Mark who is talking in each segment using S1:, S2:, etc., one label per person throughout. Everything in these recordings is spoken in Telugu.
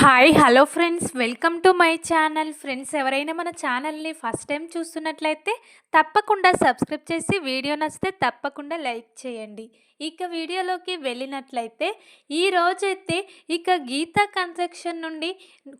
S1: Hi hello friends welcome to my channel friends ఎవరైనా మన ఛానల్ని ఫస్ట్ టైం చూస్తున్నట్లయితే తప్పకుండా సబ్స్క్రైబ్ చేసి వీడియో నచ్చితే తప్పకుండా లైక్ చేయండి. ఇక వీడియోలోకి వెళ్ళినట్లయితే ఈ రోజైతే ఇక గీతా కన్స్ట్రక్షన్ నుండి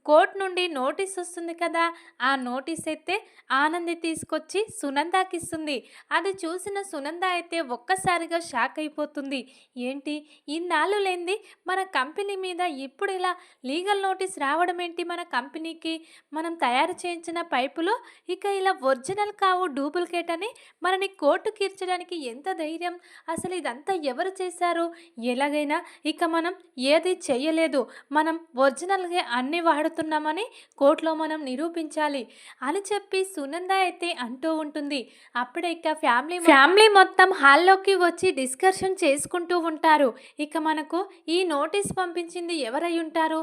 S1: కోర్ట్ నుండి నోటీస్ వస్తుంది కదా? ఆ నోటీస్ అయితే ఆనంది తీసుకొచ్చి సునందాకి ఇస్తుంది. అది చూసిన సునంద అయితే ఒక్కసారిగా షాక్ అయిపోతుంది. ఏంటి? ఇన్నాళ్ళు లేనిది మన కంపెనీ మీద ఇప్పుడు ఇలా లీగల్ నోటీస్ రావడం ఏంటి? మన కంపెనీకి మనం తయారు చేయించిన పైపులు ఇక ఇలా ఒరిజినల్ కావు డూప్లికేట్ అని మనని కోర్టు కీర్చడానికి ఎంత ధైర్యం? అసలు ఇదంతా ఎవరు చేశారు? ఎలాగైనా ఇక మనం ఏది చేయలేదు. మనం ఒరిజినల్గా అన్నీ వాడుతున్నామని కోర్టులో మనం నిరూపించాలి అని చెప్పి సునంద అయితే అంటూ ఉంటుంది. అప్పుడే ఇక ఫ్యామిలీ ఫ్యామిలీ మొత్తం హాల్లోకి వచ్చి డిస్కషన్ చేసుకుంటూ ఉంటారు. ఇక మనకు ఈ నోటీస్ పంపించింది ఎవరై ఉంటారు?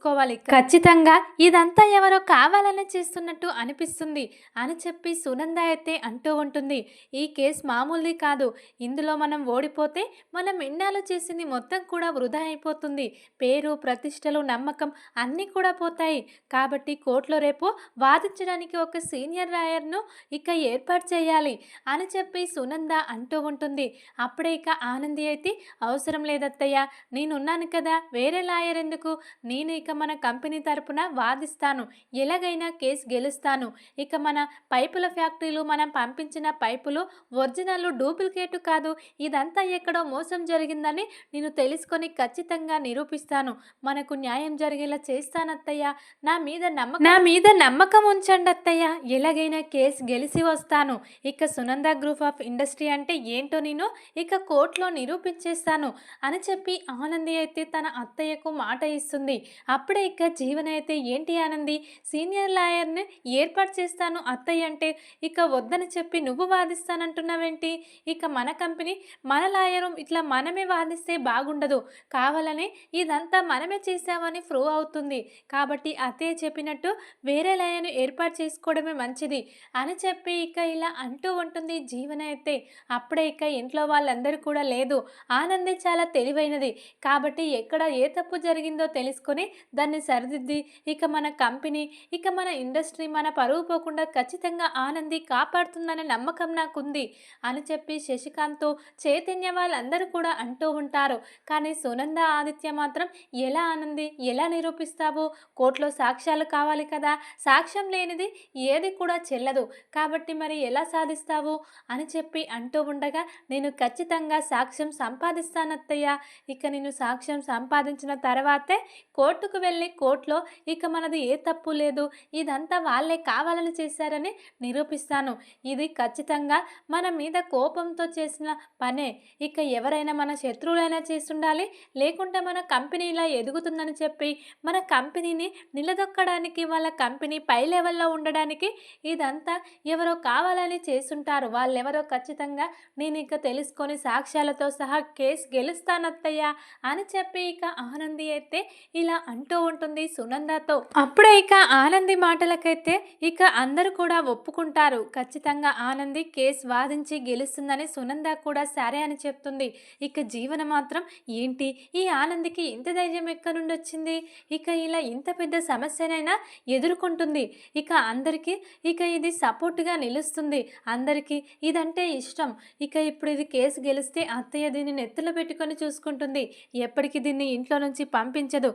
S1: తెలుసుకోవాలి ఖచ్చితంగా ఇదంతా ఎవరో కావాలని చేస్తున్నట్టు అనిపిస్తుంది అని చెప్పి సునంద అయితే అంటూ ఉంటుంది. ఈ కేసు మామూలుది కాదు. ఇందులో మనం ఓడిపోతే మనం ఇన్నాళ్ళు చేసింది మొత్తం కూడా వృధా అయిపోతుంది. పేరు ప్రతిష్టలు నమ్మకం అన్నీ కూడా పోతాయి. కాబట్టి కోర్టులో రేపు వాదించడానికి ఒక సీనియర్ లాయర్ను ఇక ఏర్పాటు చేయాలి అని చెప్పి సునంద అంటూ ఉంటుంది. అప్పుడే ఇక ఆనంది అయితే అవసరం లేదత్తయ్య నేనున్నాను కదా వేరే లాయర్ ఎందుకు? నేను ఇక మన కంపెనీ తరపున వాదిస్తాను. ఎలాగైనా కేసు గెలుస్తాను. ఇక మన పైపుల ఫ్యాక్టరీలు మనం పంపించిన పైపులు ఒరిజినల్ డూప్లికేట్ కాదు. ఇదంతా ఎక్కడో మోసం జరిగిందని నేను తెలుసుకొని ఖచ్చితంగా నిరూపిస్తాను. మనకు న్యాయం జరిగేలా చేస్తానత్తయ్య. నా మీద నమ్మకం నా మీద నమ్మకం ఉంచండి అత్తయ్య ఎలాగైనా కేసు గెలిచి వస్తాను. ఇక సునంద గ్రూప్ ఆఫ్ ఇండస్ట్రీ అంటే ఏంటో నేను ఇక కోర్టులో నిరూపించేస్తాను. అని చెప్పి ఆనంది అయితే తన అత్తయ్యకు మాట ఇస్తుంది. అప్పుడే ఇక జీవన అయితే ఏంటి ఆనంది? సీనియర్ లాయర్ని ఏర్పాటు చేస్తాను అత్తయ్య అంటే ఇక వద్దని చెప్పి నువ్వు వాదిస్తానంటున్నావేంటి? ఇక మన కంపెనీ మన లాయరు ఇట్లా మనమే వాదిస్తే బాగుండదు. కావాలని ఇదంతా మనమే చేసామని ప్రూవ్ అవుతుంది. కాబట్టి అత్తయ్య చెప్పినట్టు వేరే లాయర్ను ఏర్పాటు చేసుకోవడమే మంచిది అని చెప్పి ఇక ఇలా అంటూ ఉంటుంది జీవన అయితే అప్పుడే ఇక ఇంట్లో వాళ్ళందరూ కూడా లేదు. ఆనంది చాలా తెలివైనది. కాబట్టి ఎక్కడ ఏ తప్పు జరిగిందో తెలుసుకొని దాన్ని సరిదిద్ది. ఇక మన కంపెనీ ఇక మన ఇండస్ట్రీ మన పరువు పోకుండా ఖచ్చితంగా ఆనంది కాపాడుతుందనే నమ్మకం నాకుంది అని చెప్పి శశికాంత్ చైతన్య వాళ్ళందరూ కూడా అంటూ ఉంటారు. కానీ సునంద ఆదిత్య మాత్రం ఎలా ఆనంది ఎలా నిరూపిస్తావు? కోర్టులో సాక్ష్యాలు కావాలి కదా? సాక్ష్యం లేనిది ఏది కూడా చెల్లదు. కాబట్టి మరి ఎలా సాధిస్తావు? అని చెప్పి అంటూ ఉండగా నేను ఖచ్చితంగా సాక్ష్యం సంపాదిస్తానత్తయ్య. ఇక నేను సాక్ష్యం సంపాదించిన తర్వాతే కోర్టు ముందుకు వెళ్ళి కోర్టులో ఇక మనది ఏ తప్పు లేదు ఇదంతా వాళ్ళే కావాలని చేశారని నిరూపిస్తాను. ఇది ఖచ్చితంగా మన మీద కోపంతో చేసిన పనే. ఇక ఎవరైనా మన శత్రువులైనా చేస్తుండాలి లేకుంటే మన కంపెనీ ఇలా ఎదుగుతుందని చెప్పి మన కంపెనీని నిలదొక్కడానికి వాళ్ళ కంపెనీ పై లెవెల్లో ఉండడానికి ఇదంతా ఎవరో కావాలని చేస్తుంటారు. వాళ్ళెవరో ఖచ్చితంగా నేను ఇక తెలుసుకొని సాక్ష్యాలతో సహా కేసు గెలుస్తానత్తయ్యా అని చెప్పి ఇక ఆనంది అయితే ఇలా అంటూ ఉంటుంది సునందతో. అప్పుడే ఇక ఆనంది మాటలకైతే ఇక అందరూ కూడా ఒప్పుకుంటారు. ఖచ్చితంగా ఆనంది కేసు వాదించి గెలుస్తుందని సునంద కూడా సరే అని చెప్తుంది. ఇక జీవన మాత్రం ఏంటి? ఈ ఆనందికి ఇంత ధైర్యం ఎక్కడి నుండి వచ్చింది? ఇక ఇలా ఇంత పెద్ద సమస్యనైనా ఎదుర్కొంటుంది. ఇక అందరికీ ఇక ఇది సపోర్ట్గా నిలుస్తుంది. అందరికీ ఇదంటే ఇష్టం. ఇక ఇప్పుడు ఇది కేసు గెలిస్తే అత్తయ్య దీన్ని నెత్తులు పెట్టుకొని చూసుకుంటుంది. ఎప్పటికీ దీన్ని ఇంట్లో నుంచి పంపించదు.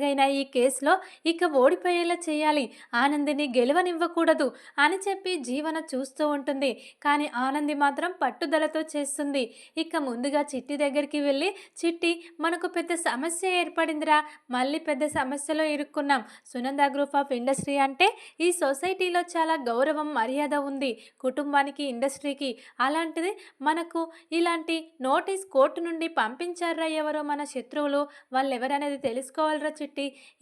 S1: ఎలాగైనా ఈ కేసులో ఇక ఓడిపోయేలా చేయాలి. ఆనందిని గెలవనివ్వకూడదు అని చెప్పి జీవన చూస్తూ ఉంటుంది. కానీ ఆనంది మాత్రం పట్టుదలతో చేస్తుంది. ఇక ముందుగా చిట్టి దగ్గరికి వెళ్ళి చిట్టి మనకు పెద్ద సమస్య ఏర్పడిందిరా. మళ్ళీ పెద్ద సమస్యలో ఇరుక్కున్నాం. సునంద గ్రూప్ ఆఫ్ ఇండస్ట్రీ అంటే ఈ సొసైటీలో చాలా గౌరవం మర్యాద ఉంది. కుటుంబానికి ఇండస్ట్రీకి. అలాంటిది మనకు ఇలాంటి నోటీస్ కోర్టు నుండి పంపించారా ఎవరో మన శత్రువులు? వాళ్ళు ఎవరనేది తెలుసుకోవాలరా చిట్టి.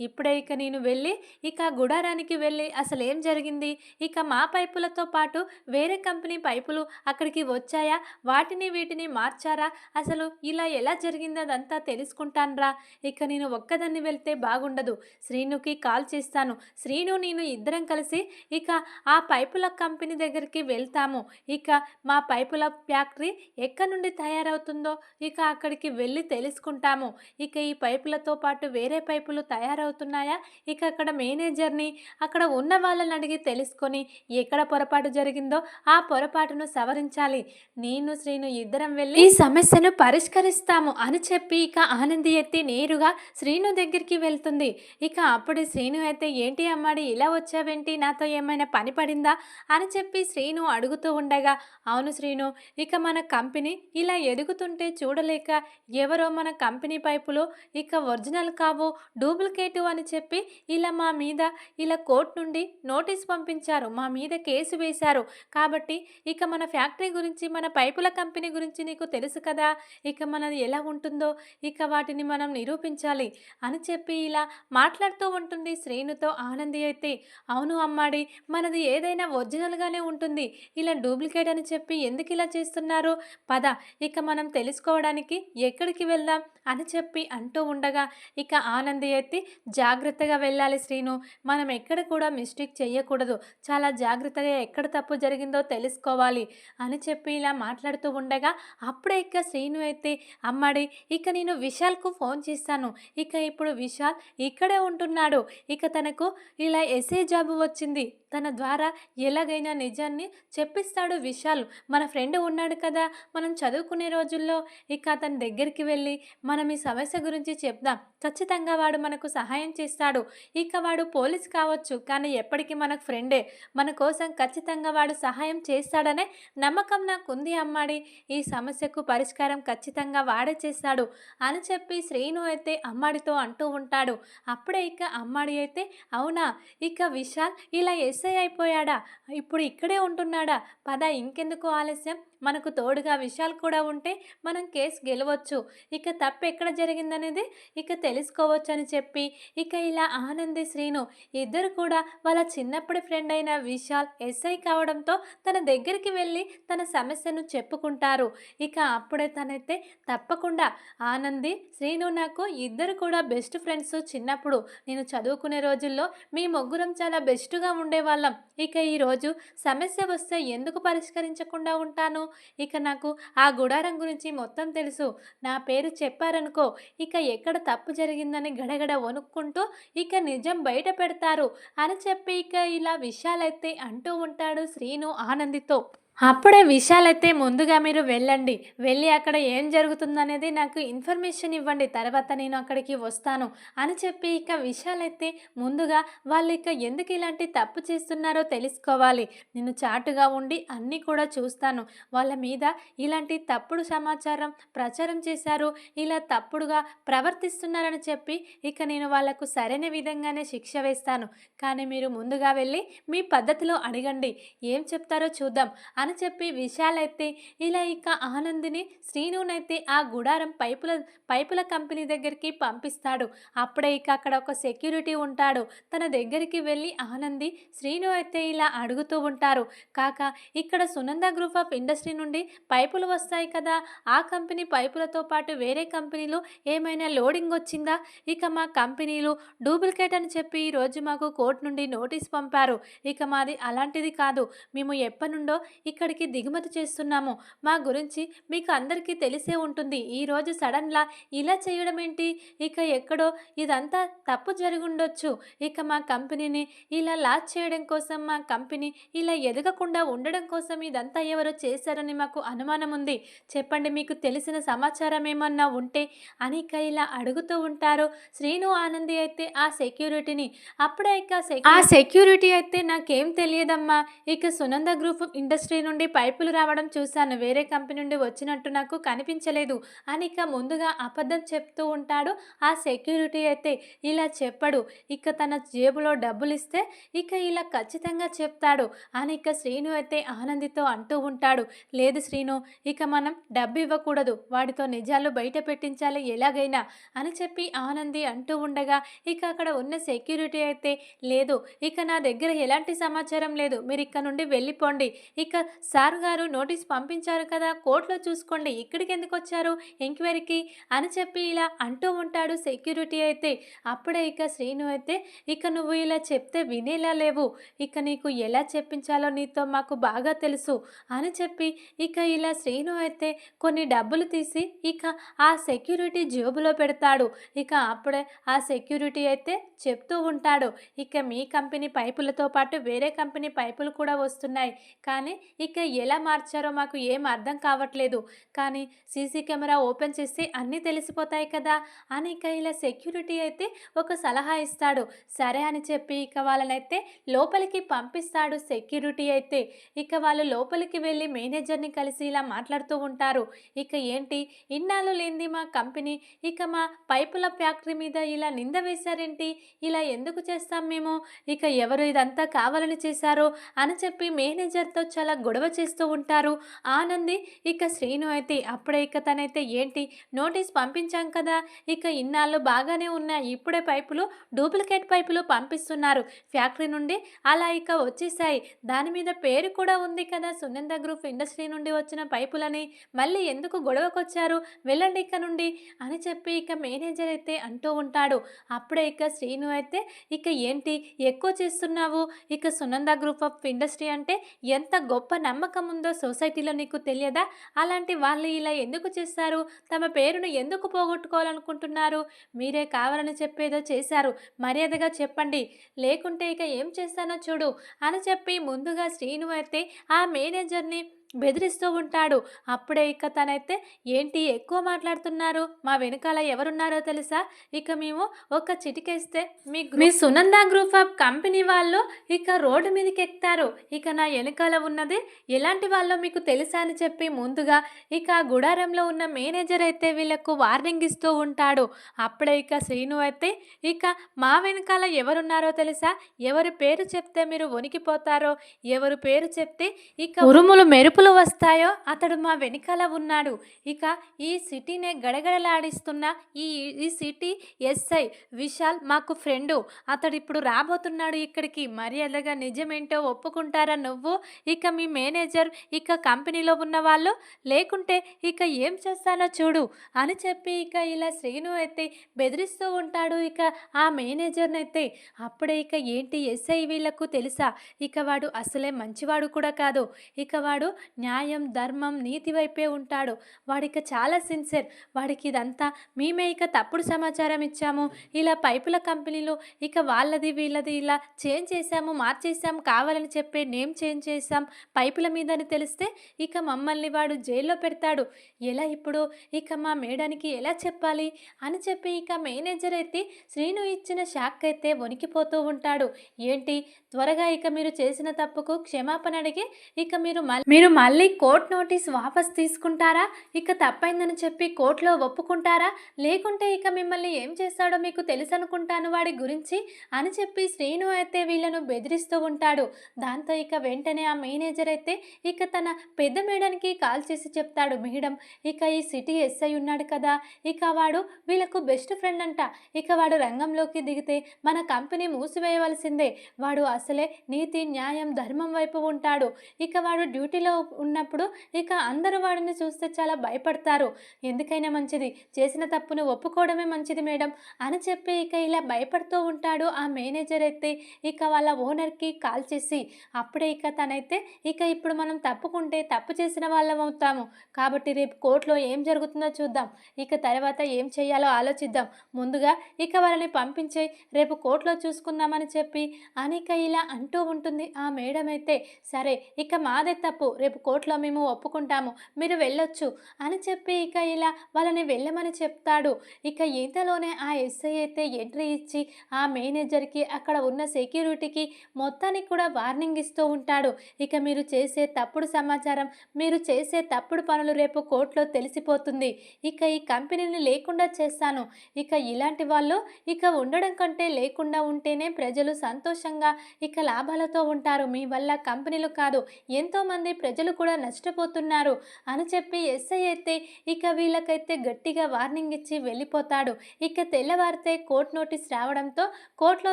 S1: ఇప్పుడే ఇక నేను వెళ్ళి ఇక గుడారానికి వెళ్ళి అసలు ఏం జరిగింది? ఇక మా పైపులతో పాటు వేరే కంపెనీ పైపులు అక్కడికి వచ్చాయా? వాటిని వీటిని మార్చారా? అసలు ఇలా ఎలా జరిగిందో అదంతా తెలుసుకుంటాన్రా. ఇక నేను ఒక్కదాన్ని వెళ్తే బాగుండదు. శ్రీనుకి కాల్ చేస్తాను. శ్రీను నేను ఇద్దరం కలిసి ఇక ఆ పైపుల కంపెనీ దగ్గరికి వెళ్తాము. ఇక మా పైపుల ఫ్యాక్టరీ ఎక్కడి నుండి తయారవుతుందో ఇక అక్కడికి వెళ్ళి తెలుసుకుంటాము. ఇక ఈ పైపులతో పాటు వేరే పైపులు పనులు తయారవుతున్నాయా? ఇక అక్కడ మేనేజర్ని అక్కడ ఉన్న వాళ్ళని అడిగి తెలుసుకొని ఎక్కడ పొరపాటు జరిగిందో ఆ పొరపాటును సవరించాలి. నేను శ్రీను ఇద్దరం వెళ్ళి ఈ సమస్యను పరిష్కరిస్తాము అని చెప్పి ఇక ఆనంది ఎత్తి నేరుగా శ్రీను దగ్గరికి వెళ్తుంది. ఇక అప్పుడు శ్రీను అయితే ఏంటి అమ్మాడి ఇలా వచ్చావేంటి? నాతో ఏమైనా పని పడిందా? అని చెప్పి శ్రీను అడుగుతూ ఉండగా అవును శ్రీను ఇక మన కంపెనీ ఇలా ఎదుగుతుంటే చూడలేక ఎవరో మన కంపెనీ పైపులు ఇక ఒరిజినల్ కావు డూ డూప్లికేటు అని చెప్పి ఇలా మా మీద ఇలా కోర్టు నుండి నోటీస్ పంపించారు. మా మీద కేసు వేశారు. కాబట్టి ఇక మన ఫ్యాక్టరీ గురించి మన పైపుల కంపెనీ గురించి నీకు తెలుసు కదా? ఇక మనది ఎలా ఉంటుందో? ఇక వాటిని మనం నిరూపించాలి అని చెప్పి ఇలా మాట్లాడుతూ ఉంటుంది శ్రీనుతో ఆనంది అయితే. అవును అమ్మాడి మనది ఏదైనా ఒరిజినల్గానే ఉంటుంది. ఇలా డూప్లికేట్ అని చెప్పి ఎందుకు ఇలా చేస్తున్నారు? పద ఇక మనం తెలుసుకోవడానికి ఎక్కడికి వెళ్దాం అని చెప్పి అంటూ ఉండగా ఇక ఆనంది ఎత్తి జాగ్రత్తగా వెళ్ళాలి శ్రీను. మనం ఎక్కడ కూడా మిస్టేక్ చేయకూడదు చాలా జాగ్రత్తగా ఎక్కడ తప్పు జరిగిందో తెలుసుకోవాలి అని చెప్పి ఇలా మాట్లాడుతూ ఉండగా అప్పుడే ఇక శ్రీను అయితే అమ్మడి ఇక నేను విశాల్కు ఫోన్ చేస్తాను. ఇక ఇప్పుడు విశాల్ ఇక్కడే ఉంటున్నాడు. ఇక తనకు ఇలా ఎస్ఏ జాబ్ వచ్చింది. తన ద్వారా ఎలాగైనా నిజాన్ని చెప్పిస్తాడు విశాల్. మన ఫ్రెండ్ ఉన్నాడు కదా మనం చదువుకునే రోజుల్లో ఇక అతని దగ్గరికి వెళ్ళి మనం ఈ సమస్య గురించి చెప్దాం. ఖచ్చితంగా వాడు మనకు సహాయం చేస్తాడు. ఇక వాడు పోలీస్ కావచ్చు కానీ ఎప్పటికీ మనకు ఫ్రెండే. మన కోసం ఖచ్చితంగా వాడు సహాయం చేస్తాడనే నమ్మకం నాకు ఉంది అమ్మాడి. ఈ సమస్యకు పరిష్కారం ఖచ్చితంగా వాడే చేస్తాడు అని చెప్పి శ్రీను అయితే అమ్మాడితో అంటూ ఉంటాడు. అప్పుడే ఇక అమ్మాడి అయితే అవునా? ఇక విశాల్ ఇలా ఎస్ఐ అయిపోయాడా? ఇప్పుడు ఇక్కడే ఉంటున్నాడా? పద ఇంకెందుకు ఆలస్యం? మనకు తోడుగా విషయాలు కూడా ఉంటే మనం కేసు గెలవచ్చు. ఇక తప్పు ఎక్కడ జరిగిందనేది ఇక తెలుసుకోవచ్చు అని చెప్పి ఇక ఇలా ఆనంది శ్రీను ఇద్దరు కూడా వాళ్ళ చిన్నప్పటి ఫ్రెండ్ అయిన విశాల్ ఎస్ఐ కావడంతో తన దగ్గరికి వెళ్ళి తన సమస్యను చెప్పుకుంటారు. ఇక అప్పుడే తనైతే తప్పకుండా ఆనంది శ్రీను నాకు ఇద్దరు కూడా బెస్ట్ ఫ్రెండ్స్ చిన్నప్పుడు. నేను చదువుకునే రోజుల్లో మీ ముగ్గురం చాలా బెస్ట్గా ఉండేవాళ్ళం. ఇక ఈరోజు సమస్య వస్తే ఎందుకు పరిష్కరించకుండా ఉంటాను? ఇక నాకు ఆ గుడారం గురించి మొత్తం తెలుసు. నా పేరు చెప్పారనుకో ఇక ఎక్కడ తప్పు జరిగిందని గడగడ వణుక్కుంటూ ఇక నిజం బయట పెడతారు అని చెప్పి ఇక ఇలా విషయాలైతే అంటూ ఉంటాడు శ్రీను ఆనందితో. అప్పుడే విశాలైతే ముందుగా మీరు వెళ్ళండి. వెళ్ళి అక్కడ ఏం జరుగుతుందనేది నాకు ఇన్ఫర్మేషన్ ఇవ్వండి. తర్వాత నేను అక్కడికి వస్తాను అని చెప్పి ఇక విశాలైతే ముందుగా వాళ్ళు ఇక ఎందుకు ఇలాంటి తప్పు చేస్తున్నారో తెలుసుకోవాలి. నేను చాటుగా ఉండి అన్నీ కూడా చూస్తాను. వాళ్ళ మీద ఇలాంటి తప్పుడు సమాచారం ప్రచారం చేశారు. ఇలా తప్పుడుగా ప్రవర్తిస్తున్నారని చెప్పి ఇక నేను వాళ్ళకు సరైన విధంగానే శిక్ష వేస్తాను. కానీ మీరు ముందుగా వెళ్ళి మీ పద్ధతిలో అడగండి. ఏం చెప్తారో చూద్దాం అని చెప్పి విశాలైతే ఇలా ఇక ఆనందిని శ్రీనునైతే ఆ గుడారం పైపుల పైపుల కంపెనీ దగ్గరికి పంపిస్తాడు. అప్పుడే ఇక అక్కడ ఒక సెక్యూరిటీ ఉంటాడు. తన దగ్గరికి వెళ్ళి ఆనంది శ్రీను అయితే ఇలా అడుగుతూ ఉంటారు. కాక ఇక్కడ సునంద గ్రూప్ ఆఫ్ ఇండస్ట్రీ నుండి పైపులు వస్తాయి కదా. ఆ కంపెనీ పైపులతో పాటు వేరే కంపెనీలు ఏమైనా లోడింగ్ వచ్చిందా? ఇక మా కంపెనీలు డూప్లికేట్ అని చెప్పి ఈరోజు మాకు కోర్టు నుండి నోటీస్ పంపారు. ఇక మాది అలాంటిది కాదు. మేము ఎప్పటి నుండో ఇక్కడికి దిగుమతి చేస్తున్నాము. మా గురించి మీకు అందరికీ తెలిసే ఉంటుంది. ఈరోజు సడన్లా ఇలా చేయడం ఏంటి ఇక ఎక్కడో ఇదంతా తప్పు జరిగి ఉండొచ్చు ఇక మా కంపెనీని ఇలా లాచ్ చేయడం కోసం మా కంపెనీ ఇలా ఎదగకుండా ఉండడం కోసం ఇదంతా ఎవరో చేశారని మాకు అనుమానం ఉంది. చెప్పండి మీకు తెలిసిన సమాచారం ఏమన్నా ఉంటే అని ఇక ఇలా అడుగుతూ ఉంటారు. శ్రీను ఆనంది అయితే ఆ సెక్యూరిటీని. అప్పుడే ఇక ఆ సెక్యూరిటీ అయితే నాకేం తెలియదమ్మా. ఇక సునంద గ్రూప్ ఇండస్ట్రీ నుండి పైపులు రావడం చూశాను. వేరే కంపెనీ నుండి వచ్చినట్టు నాకు కనిపించలేదు. అని ఇక ముందుగా అబద్ధం చెప్తూ ఉంటాడు. ఆ సెక్యూరిటీ అయితే ఇలా చెప్పడు. ఇక తన జేబులో డబ్బులు ఇస్తే ఇక ఇలా ఖచ్చితంగా చెప్తాడు. అని ఇక శ్రీను అయితే ఆనందితో అంటూ ఉంటాడు. లేదు శ్రీను ఇక మనం డబ్బు ఇవ్వకూడదు. వాడితో నిజాలు బయట పెట్టించాలి ఎలాగైనా అని చెప్పి ఆనంది అంటూ ఉండగా ఇక అక్కడ ఉన్న సెక్యూరిటీ అయితే లేదు. ఇక నా దగ్గర ఎలాంటి సమాచారం లేదు. మీరు ఇక్కడ నుండి వెళ్ళిపోండి. ఇక సార్ గారు నోటీస్ పంపించారు కదా కోర్టులో చూసుకోండి ఇక్కడికి ఎందుకు వచ్చారు ఎంక్వైరీకి అని చెప్పి ఇలా అంటూ ఉంటాడు సెక్యూరిటీ అయితే. అప్పుడే ఇక శ్రీను అయితే ఇక నువ్వు ఇలా చెప్తే వినేలా లేవు. ఇక నీకు ఎలా చెప్పించాలో నీతో మాకు బాగా తెలుసు అని చెప్పి ఇక ఇలా శ్రీను అయితే కొన్ని డబ్బులు తీసి ఇక ఆ సెక్యూరిటీ జేబులో పెడతాడు. ఇక అప్పుడే ఆ సెక్యూరిటీ అయితే చెప్తూ ఉంటాడు. ఇక మీ కంపెనీ పైపులతో పాటు వేరే కంపెనీ పైపులు కూడా వస్తున్నాయి. కానీ ఇక ఎలా మార్చారో మాకు ఏం అర్థం కావట్లేదు. కానీ సీసీ కెమెరా ఓపెన్ చేస్తే అన్నీ తెలిసిపోతాయి కదా అని ఇక ఇలా సెక్యూరిటీ అయితే ఒక సలహా ఇస్తాడు. సరే అని చెప్పి ఇక వాళ్ళనైతే లోపలికి పంపిస్తాడు సెక్యూరిటీ అయితే. ఇక వాళ్ళు లోపలికి వెళ్ళి మేనేజర్ని కలిసి ఇలా మాట్లాడుతూ ఉంటారు. ఇక ఏంటి? ఇన్నాళ్ళు లేనిది మా కంపెనీ. ఇక మా పైపుల ఫ్యాక్టరీ మీద ఇలా నింద వేశారేంటి? ఇలా ఎందుకు చేస్తాం మేము? ఇక ఎవరు ఇదంతా కావాలని చేశారో అని చెప్పి మేనేజర్తో చాలా గొడవ చేస్తూ ఉంటారు. ఆనంది ఇక శ్రీను అయితే అప్పుడే ఇక తనైతే ఏంటి నోటీస్ పంపించాం కదా ఇక ఇన్నాళ్ళు బాగానే ఉన్నాయి ఇప్పుడే పైపులు డూప్లికేట్ పైపులు పంపిస్తున్నారు. ఫ్యాక్టరీ నుండి అలా ఇక వచ్చేసాయి. దాని మీద పేరు కూడా ఉంది కదా సునంద గ్రూప్ ఇండస్ట్రీ నుండి వచ్చిన పైపులని. మళ్ళీ ఎందుకు గొడవకొచ్చారు? వెళ్ళండి ఇక నుండి అని చెప్పి ఇక మేనేజర్ అయితే అంటూ ఉంటాడు. అప్పుడే ఇక శ్రీను అయితే ఇక ఏంటి ఎక్కువ చేస్తున్నావు? ఇక సునంద గ్రూప్ ఆఫ్ ఇండస్ట్రీ అంటే ఎంత గొప్ప నమ్మకం ఉందో సొసైటీలో నీకు తెలియదా? అలాంటి వాళ్ళు ఇలా ఎందుకు చేస్తారు? తమ పేరును ఎందుకు పోగొట్టుకోవాలనుకుంటున్నారు? మీరే కావాలని చెప్పేదో చేశారు. మర్యాదగా చెప్పండి. లేకుంటే ఇక ఏం చేస్తానో చూడు అని చెప్పి ముందుగా శ్రీను అయితే ఆ మేనేజర్ని బెదిరిస్తూ ఉంటాడు. అప్పుడే ఇక తనైతే ఏంటి ఎక్కువ మాట్లాడుతున్నారు? మా వెనకాల ఎవరున్నారో తెలుసా? ఇక మేము ఒక చిటికేస్తే మీ మీ సునంద గ్రూప్ ఆఫ్ కంపెనీ వాళ్ళు ఇక రోడ్డు మీదకి ఎక్కుతారు. ఇక నా వెనకాల ఉన్నది ఎలాంటి వాళ్ళో మీకు తెలుసా అని చెప్పి ముందుగా ఇక గుడారంలో ఉన్న మేనేజర్ అయితే వీళ్ళకు వార్నింగ్ ఇస్తూ ఉంటాడు. అప్పుడే ఇక శ్రీను అయితే ఇక మా వెనకాల ఎవరున్నారో తెలుసా? ఎవరి పేరు చెప్తే మీరు వణికిపోతారో? ఎవరు పేరు చెప్తే ఇక ఉరుములు మెరుపులు వస్తాయో అతడు మా వెనకాల ఉన్నాడు. ఇక ఈ సిటీనే గడగడలాడిస్తున్న ఈ ఈ సిటీ ఎస్ఐ విశాల్ మాకు ఫ్రెండు. అతడు ఇప్పుడు రాబోతున్నాడు ఇక్కడికి. మర్యాదగా నిజమేంటో ఒప్పుకుంటారా నువ్వు? ఇక మీ మేనేజర్ ఇక కంపెనీలో ఉన్న వాళ్ళు లేకుంటే ఇక ఏం చేస్తానో చూడు అని చెప్పి ఇక ఇలా శ్రీను అయితే బెదిరిస్తూ ఉంటాడు ఇక ఆ మేనేజర్ని అయితే అప్పుడే ఇక ఏంటి ఎస్ఐ వీళ్ళకు తెలుసా? ఇక వాడు అసలే మంచివాడు కూడా కాదు. ఇక వాడు న్యాయం ధర్మం నీతి వైపే ఉంటాడు. వాడిక చాలా సిన్సియర్. వాడికి ఇదంతా మేమే ఇక తప్పుడు సమాచారం ఇచ్చాము. ఇలా పైపుల కంపెనీలు ఇక వాళ్ళది వీళ్ళది ఇలా చేంజ్ చేసాము మార్చేసాము కావాలని చెప్పే నేమ్ చేంజ్ చేసాం పైపుల మీదని తెలిస్తే ఇక మమ్మల్ని వాడు జైల్లో పెడతాడు. ఎలా ఇప్పుడు? ఇక మా మేడానికి ఎలా చెప్పాలి? అని చెప్పి ఇక మేనేజర్ అయితే శ్రీను ఇచ్చిన షాక్ అయితే వణికిపోతూ ఉంటాడు. ఏంటి? త్వరగా ఇక మీరు చేసిన తప్పుకు క్షమాపణ అడిగి ఇక మీరు మీరు మళ్ళీ కోర్ట్ నోటీస్ వాపస్ తీసుకుంటారా? ఇక తప్పైందని చెప్పి కోర్టులో ఒప్పుకుంటారా? లేకుంటే ఇక మిమ్మల్ని ఏం చేస్తాడో మీకు తెలుసు అనుకుంటాను వాడి గురించి అని చెప్పి శ్రీను అయితే వీళ్ళను బెదిరిస్తూ ఉంటాడు. దాంతో ఇక వెంటనే ఆ మేనేజర్ అయితే ఇక తన పెద్ద మేడంకి కాల్ చేసి చెప్తాడు. మేడం ఇక ఈ సిటీ ఎస్ఐ ఉన్నాడు కదా ఇక వాడు వీళ్ళకు బెస్ట్ ఫ్రెండ్ అంట. ఇక వాడు రంగంలోకి దిగితే మన కంపెనీ మూసివేయవలసిందే. వాడు అసలే నీతి న్యాయం ధర్మం వైపు ఉంటాడు. ఇక వాడు డ్యూటీలో ఉన్నప్పుడు ఇక అందరూ వాడిని చూస్తే చాలా భయపడతారు. ఎందుకైనా మంచిది. చేసిన తప్పును ఒప్పుకోవడమే మంచిది మేడం అని చెప్పి ఇక ఇలా భయపడుతూ ఉంటాడు ఆ మేనేజర్ అయితే. ఇక వాళ్ళ ఓనర్కి కాల్ చేసి అప్పుడే ఇక తనైతే ఇక ఇప్పుడు మనం తప్పుకుంటే తప్పు చేసిన వాళ్ళం అవుతాము. కాబట్టి రేపు కోర్టులో ఏం జరుగుతుందో చూద్దాం. ఇక తర్వాత ఏం చేయాలో ఆలోచిద్దాం. ముందుగా ఇక వాళ్ళని పంపించే రేపు కోర్టులో చూసుకుందామని చెప్పి అనిక ఇలా అంటూ ఉంటుంది ఆ మేడం అయితే. సరే ఇక మాదే తప్పు. రేపు కోర్టులో మేము ఒప్పుకుంటాము మీరు వెళ్ళొచ్చు అని చెప్పి ఇక ఇలా వాళ్ళని వెళ్ళమని చెప్తాడు. ఇక ఇంతలోనే ఆ ఎస్ఐ అయితే ఎంట్రీ ఇచ్చి ఆ మేనేజర్కి అక్కడ ఉన్న సెక్యూరిటీకి మొత్తానికి కూడా వార్నింగ్ ఇస్తూ ఉంటాడు. ఇక మీరు చేసే తప్పుడు సమాచారం మీరు చేసే తప్పుడు పనులు రేపు కోర్టులో తెలిసిపోతుంది. ఇక ఈ కంపెనీని లేకుండా చేస్తాను. ఇక ఇలాంటి వాళ్ళు ఇక ఉండడం కంటే లేకుండా ఉంటేనే ప్రజలు సంతోషంగా ఇక లాభాలతో ఉంటారు. మీ వల్ల కంపెనీలు కాదు ఎంతోమంది ప్రజలు ప్రజలు కూడా నష్టపోతున్నారు అని చెప్పి ఎస్ఐ అయితే ఇక వీళ్ళకైతే గట్టిగా వార్నింగ్ ఇచ్చి వెళ్ళిపోతాడు. ఇక తెల్లవారితే కోర్టు నోటీస్ రావడంతో కోర్టులో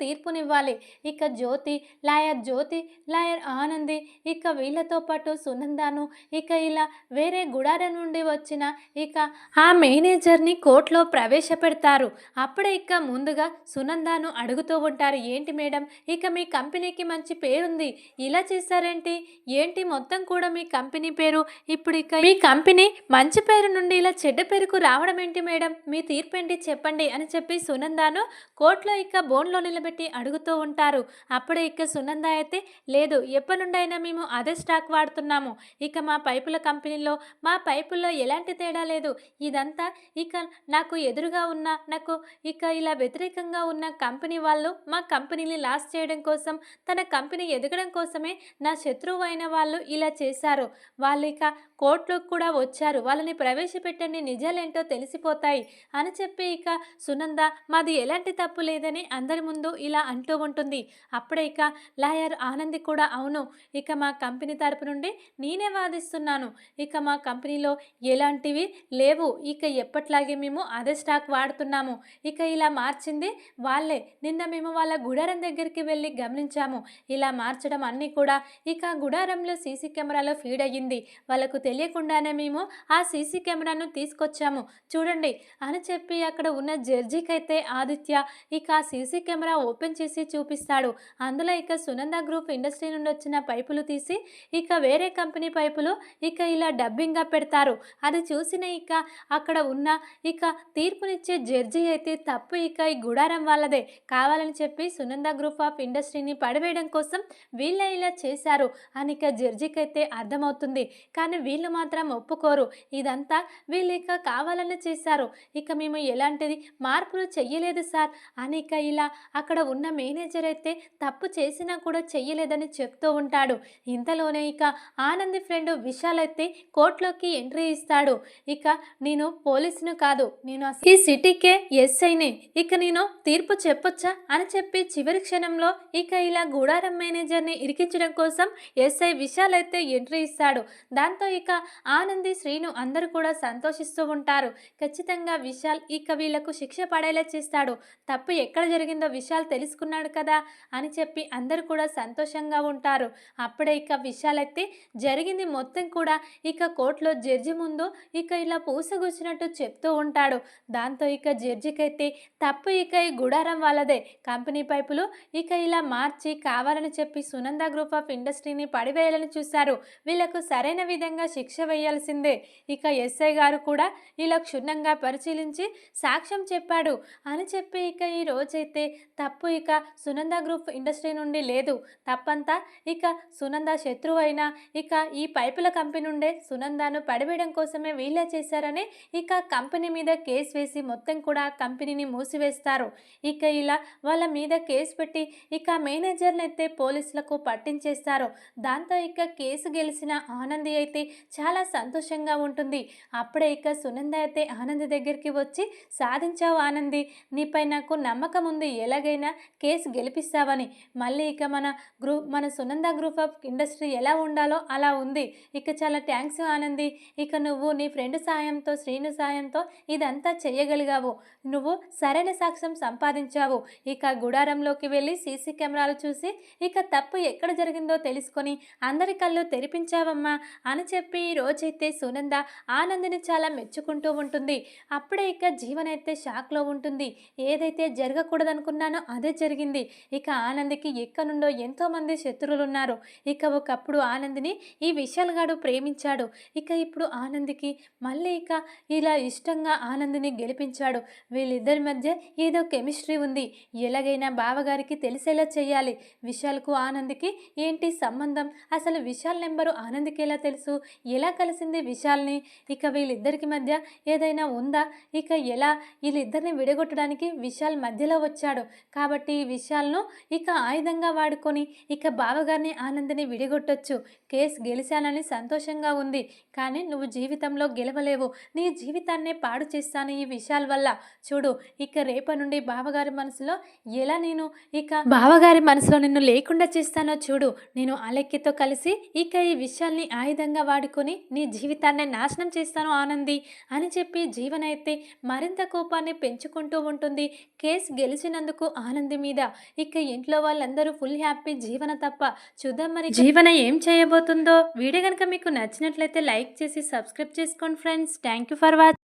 S1: తీర్పునివ్వాలి. ఇక జ్యోతి లాయర్ జ్యోతి లాయర్ ఆనంది ఇక వీళ్ళతో పాటు సునందాను ఇక ఇలా వేరే గుడారం నుండి వచ్చిన ఇక ఆ మేనేజర్ని కోర్టులో ప్రవేశపెడతారు. అప్పుడే ఇక ముందుగా సునందాను అడుగుతూ ఉంటారు ఏంటి మేడం? ఇక మీ కంపెనీకి మంచి పేరుంది. ఇలా చేశారేంటి? ఏంటి మొత్తం కూడా మీ కంపెనీ పేరు? ఇప్పుడు ఇక మీ కంపెనీ మంచి పేరు నుండి ఇలా చెడ్డ పేరుకు రావడం ఏంటి మేడం? మీ తీర్పేంటి చెప్పండి అని చెప్పి సునందాను కోర్టులో ఇక బోన్లో నిలబెట్టి అడుగుతూ ఉంటారు. అప్పుడే ఇక సునంద అయితే లేదు ఎప్పటి నుండైనా మేము అదే స్టాక్ వాడుతున్నాము. ఇక మా పైపుల కంపెనీలో మా పైపుల్లో ఎలాంటి తేడా లేదు. ఇదంతా ఇక నాకు ఎదురుగా ఉన్న నాకు ఇక ఇలా వ్యతిరేకంగా ఉన్న కంపెనీ వాళ్ళు మా కంపెనీని లాస్ చేయడం కోసం తన కంపెనీ ఎదగడం కోసమే నా శత్రువు అయిన వాళ్ళు ఇలా చేశారు. చేశారు. వాళ్ళు ఇక కోర్టులోకి కూడా వచ్చారు. వాళ్ళని ప్రవేశపెట్టండి నిజాలేంటో తెలిసిపోతాయి అని చెప్పి ఇక సునంద మాది ఎలాంటి తప్పు లేదని అందరి ముందు ఇలా అంటూ ఉంటుంది. అప్పుడే ఇక లాయర్ ఆనంది కూడా అవును ఇక మా కంపెనీ తరపు నుండి నేనే వాదిస్తున్నాను. ఇక మా కంపెనీలో ఎలాంటివి లేవు. ఇక ఎప్పట్లాగే మేము అదే స్టాక్ వాడుతున్నాము. ఇక ఇలా మార్చింది వాళ్ళే. నిన్న మేము వాళ్ళ గుడారం దగ్గరికి వెళ్ళి గమనించాము. ఇలా మార్చడం అన్నీ కూడా ఇక గుడారంలో సీసీ కెమెరాలో ఫీడ్ అయ్యింది. వాళ్ళకు తెలియకుండానే మేము ఆ సీసీ కెమెరాను తీసుకొచ్చాము. చూడండి అని చెప్పి అక్కడ ఉన్న జడ్జికైతే ఆదిత్య ఇక ఆ సీసీ కెమెరా ఓపెన్ చేసి చూపిస్తాడు. అందులో ఇక సునంద గ్రూప్ ఇండస్ట్రీ నుండి వచ్చిన పైపులు తీసి ఇక వేరే కంపెనీ పైపులు ఇక ఇలా డబ్బింగ్గా పెడతారు. అది చూసిన ఇక అక్కడ ఉన్న ఇక తీర్పునిచ్చే జడ్జి అయితే తప్పు ఇక ఈ గుడారం వాళ్ళదే. కావాలని చెప్పి సునంద గ్రూప్ ఆఫ్ ఇండస్ట్రీని పడవేయడం కోసం వీళ్ళే ఇలా చేశారు అని ఇక జడ్జికి అయితే అర్థమవుతుంది. కానీ వీళ్ళు మాత్రం ఒప్పుకోరు. ఇదంతా వీళ్ళు ఇక కావాలని చేశారు. ఇక మేము ఎలాంటిది మార్పులు చెయ్యలేదు సార్. అని ఇక ఇలా అక్కడ ఉన్న మేనేజర్ అయితే తప్పు చేసినా కూడా చెయ్యలేదని చెప్తూ ఉంటాడు. ఇంతలోనే ఇక ఆనంది ఫ్రెండ్ విశాల్ అయితే కోర్టులోకి ఎంట్రీ ఇస్తాడు. ఇక నేను పోలీసును కాదు నేను ఈ సిటీకే ఎస్ఐని. ఇక నేను తీర్పు చెప్పొచ్చా అని చెప్పి చివరి క్షణంలో ఇక ఇలా గూడారం మేనేజర్ని ఇరికించడం కోసం ఎస్ఐ విశాల్ అయితే ఎంట్రీ ఇస్తాడు. దాంతో ఇక ఆనంది శ్రీను అందరూ కూడా సంతోషిస్తూ ఉంటారు. ఖచ్చితంగా విశాల్ ఇక వీళ్ళకు శిక్ష పడేలా చేస్తాడు. తప్పు ఎక్కడ జరిగిందో విశాల్ తెలుసుకున్నాడు కదా అని చెప్పి అందరూ కూడా సంతోషంగా ఉంటారు. అప్పుడే ఇక విశాల్ అయితే జరిగింది మొత్తం కూడా ఇక కోర్టులో జడ్జి ముందు ఇక ఇలా పూసగుచ్చినట్టు చెప్తూ ఉంటాడు. దాంతో ఇక జడ్జికైతే తప్పు ఇక ఈ గుడారం వాళ్ళదే. కంపెనీ పైపులు ఇక ఇలా మార్చి కావాలని చెప్పి సునంద గ్రూప్ ఆఫ్ ఇండస్ట్రీని పడివేయాలని చూశారు. వీళ్ళకు సరైన విధంగా శిక్ష వేయాల్సిందే. ఇక ఎస్ఐ గారు కూడా ఇలా క్షుణ్ణంగా పరిశీలించి సాక్ష్యం చెప్పాడు. అని చెప్పి ఇక ఈ రోజైతే తప్పు ఇక సునంద గ్రూప్ ఇండస్ట్రీ నుండి లేదు. తప్పంతా ఇక సునంద శత్రువు అయినా ఇక ఈ పైపుల కంపెనీ నుండే సునందాను పడివేయడం కోసమే వీళ్ళే చేశారని ఇక కంపెనీ మీద కేసు వేసి మొత్తం కూడా కంపెనీని మూసివేస్తారు. ఇక ఇలా వాళ్ళ మీద కేసు పెట్టి ఇక మేనేజర్ని అయితే పోలీసులకు పట్టించేస్తారు. దాంతో ఇక కేసు గెలిచిన ఆనంది అయితే చాలా సంతోషంగా ఉంటుంది. అప్పుడే ఇక సునంద అయితే ఆనంద్ దగ్గరికి వచ్చి సాధించావు ఆనంది నీపై నాకు నమ్మకం ఉంది. ఎలాగైనా కేసు గెలిపిస్తావని. మళ్ళీ ఇక మన గ్రూప్ మన సునంద గ్రూప్ ఆఫ్ ఇండస్ట్రీ ఎలా ఉండాలో అలా ఉంది. ఇక చాలా థ్యాంక్స్ ఆనంది. ఇక నువ్వు నీ ఫ్రెండ్ సాయంతో శ్రీను సాయంతో ఇదంతా చేయగలిగావు. నువ్వు సరైన సాక్ష్యం సంపాదించావు. ఇక గుడారంలోకి వెళ్ళి సీసీ కెమెరాలు చూసి ఇక తప్పు ఎక్కడ జరిగిందో తెలుసుకొని అందరి కళ్ళు తెరిపించావమ్మా అని చెప్పి ఈ రోజైతే సునంద ఆనందని చాలా మెచ్చుకుంటూ ఉంటుంది. అప్పుడే ఇక జీవన్ అయితే షాక్లో ఉంటుంది. ఏదైతే జరగకూడదనుకున్నానో అదే జరిగింది. ఇక ఆనందికి ఎక్క నుండో ఎంతోమంది శత్రువులు ఉన్నారు ఇక ఒకప్పుడు ఆనందిని ఈ విశాల్గాడు ప్రేమించాడు. ఇక ఇప్పుడు ఆనందికి మళ్ళీ ఇక ఇలా ఇష్టంగా ఆనందిని గెలిపించాడు. వీళ్ళిద్దరి మధ్య ఏదో కెమిస్ట్రీ ఉంది. ఎలాగైనా బావగారికి తెలిసేలా చేయాలి విశాల్కు ఆనందికి ఏంటి సంబంధం? అసలు విశాల్ నెంబరు ఆనందికి ఎలా తెలుసు? ఎలా కలిసింది విశాల్ని? ఇక వీళ్ళిద్దరికి మధ్య ఏదైనా ఉందా? ఇక ఎలా? వీళ్ళిద్దరిని విడగొట్టడానికి విశాల్ మధ్యలో వచ్చాడు. కాబట్టి ఈ విశాల్ను ఇక ఆయుధంగా వాడుకొని ఇక బావగారిని ఆనందిని విడగొట్టొచ్చు. కేసు గెలిచానని సంతోషంగా ఉంది. కానీ నువ్వు జీవితంలో గెలవలేవు. నీ జీవితాన్నే పాడు చేస్తాను ఈ విశాల్ వల్ల. చూడు ఇక రేపటి నుండి బావగారి మనసులో ఎలా నేను ఇక బావగారి మనసులో నిన్ను లేకుండా చేస్తానో చూడు. నేను అలెక్కితో కలిసి ఇక ఈ విషయాల్ని ఆయుధంగా వాడుకొని నీ జీవితాన్ని నాశనం చేస్తాను ఆనంది అని చెప్పి జీవనైతే మరింత కోపాన్ని పెంచుకుంటూ ఉంటుంది. కేసు గెలిచినందుకు ఆనంది మీద ఇక ఇంట్లో వాళ్ళందరూ ఫుల్ హ్యాపీ జీవన తప్ప చూద్దాం మరి జీవన ఏం చేయబోతుందో వీడియో కనుక మీకు నచ్చినట్లయితే లైక్ చేసి సబ్స్క్రైబ్ చేసుకోండి friends. Thank you for watching